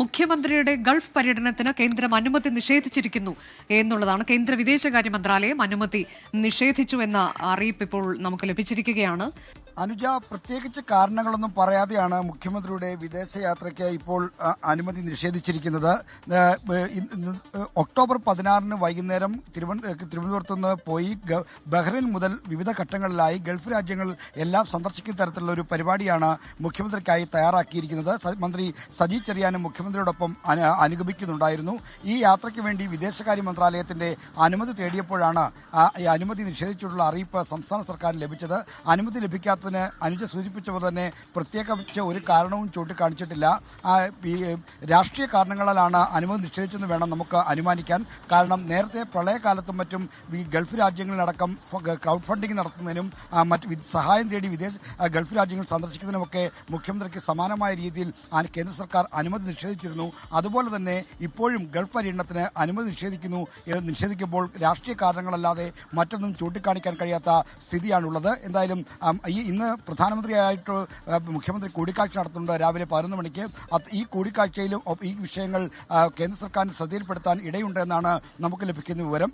മുഖ്യമന്ത്രിയുടെ ഗൾഫ് പര്യടനത്തിന് കേന്ദ്രം അനുമതി നിഷേധിച്ചിരിക്കുന്നു എന്നുള്ളതാണ് കേന്ദ്ര വിദേശകാര്യ മന്ത്രാലയം അനുമതി നിഷേധിച്ചു എന്ന അറിയിപ്പ് ഇപ്പോൾ നമുക്ക് ലഭിച്ചിരിക്കുകയാണ്. അനുജ പ്രത്യേകിച്ച് കാരണങ്ങളൊന്നും പറയാതെയാണ് മുഖ്യമന്ത്രിയുടെ വിദേശയാത്രയ്ക്ക് ഇപ്പോൾ അനുമതി നിഷേധിച്ചിരിക്കുന്നത്. ഒക്ടോബർ പതിനാറിന് വൈകുന്നേരം തിരുവന- തിരുവനന്തപുരത്ത് നിന്ന് പോയി ബഹ്റിൻ മുതൽ വിവിധ ഘട്ടങ്ങളിലായി ഗൾഫ് രാജ്യങ്ങൾ എല്ലാം സന്ദർശിക്കുന്ന തരത്തിലുള്ള ഒരു പരിപാടിയാണ് മുഖ്യമന്ത്രിക്കായി തയ്യാറാക്കിയിരിക്കുന്നത്. മന്ത്രി സജി ചെറിയാനും മുഖ്യമന്ത്രിയോടൊപ്പം അനുഗമിക്കുന്നുണ്ടായിരുന്നു. ഈ യാത്രയ്ക്ക് വേണ്ടി വിദേശകാര്യ മന്ത്രാലയത്തിന്റെ അനുമതി തേടിയപ്പോഴാണ് അനുമതി നിഷേധിച്ചിട്ടുള്ള അറിയിപ്പ് സംസ്ഥാന സർക്കാരിന് ലഭിച്ചത്. അനുമതി ലഭിക്കാത്തതിന് അനുജ സൂചിപ്പിച്ച പോലെ തന്നെ പ്രത്യേകിച്ച് ഒരു കാരണവും ചൂണ്ടിക്കാണിച്ചിട്ടില്ല. രാഷ്ട്രീയ കാരണങ്ങളാലാണ് അനുമതി നിശ്ചയിച്ചെന്ന് വേണം നമുക്ക് അനുമാനിക്കാൻ. കാരണം നേരത്തെ പ്രളയകാലത്തും മറ്റും ഈ ഗൾഫ് രാജ്യങ്ങളിലടക്കം ക്രൗഡ് ഫണ്ടിംഗ് നടത്തുന്നതിനും മറ്റ് സഹായം തേടി വിദേശ ഗൾഫ് രാജ്യങ്ങൾ സന്ദർശിക്കുന്നതിനുമൊക്കെ മുഖ്യമന്ത്രിക്ക് സമാനമായ രീതിയിൽ കേന്ദ്ര സർക്കാർ അനുമതി നിഷേധിച്ചിരുന്നു. അതുപോലെ തന്നെ ഇപ്പോഴും ഗൾഫ് പര്യടനത്തിന് അനുമതി നിഷേധിക്കുന്നു. നിഷേധിക്കുമ്പോൾ രാഷ്ട്രീയ കാരണങ്ങളല്ലാതെ മറ്റൊന്നും ചൂണ്ടിക്കാണിക്കാൻ കഴിയാത്ത സ്ഥിതിയാണുള്ളത്. എന്തായാലും ഈ ഇന്ന് പ്രധാനമന്ത്രിയായിട്ട് മുഖ്യമന്ത്രി കൂടിക്കാഴ്ച നടത്തുന്നുണ്ട്. രാവിലെ പതിനൊന്ന് മണിക്ക് ഈ കൂടിക്കാഴ്ചയിലും ഈ വിഷയങ്ങൾ കേന്ദ്ര സർക്കാരിന് ശ്രദ്ധയിൽപ്പെടുത്താൻ ഇടയുണ്ടെന്നാണ് നമുക്ക് ലഭിക്കുന്ന വിവരം.